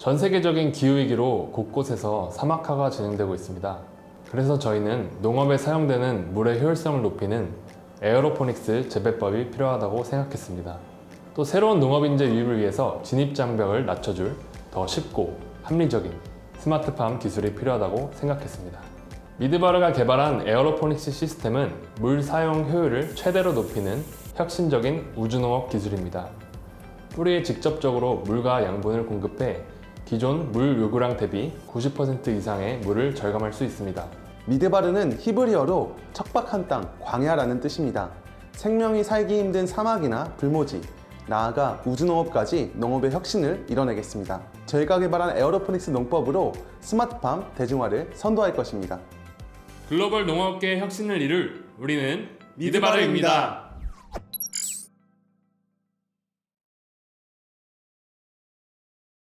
전 세계적인 기후위기로 곳곳에서 사막화가 진행되고 있습니다. 그래서 저희는 농업에 사용되는 물의 효율성을 높이는 에어로포닉스 재배법이 필요하다고 생각했습니다. 또 새로운 농업인재 유입을 위해서 진입장벽을 낮춰줄 더 쉽고 합리적인 스마트팜 기술이 필요하다고 생각했습니다. 미드바르가 개발한 에어로포닉스 시스템은 물 사용 효율을 최대로 높이는 혁신적인 우주농업 기술입니다. 뿌리에 직접적으로 물과 양분을 공급해 기존 물 요구량 대비 90% 이상의 물을 절감할 수 있습니다. 미드바르는 히브리어로 척박한 땅, 광야라는 뜻입니다. 생명이 살기 힘든 사막이나 불모지, 나아가 우주농업까지 농업의 혁신을 이뤄내겠습니다. 저희가 개발한 에어로포닉스 농법으로 스마트팜 대중화를 선도할 것입니다. 글로벌 농업계 혁신을 이룰 우리는 미드바르입니다.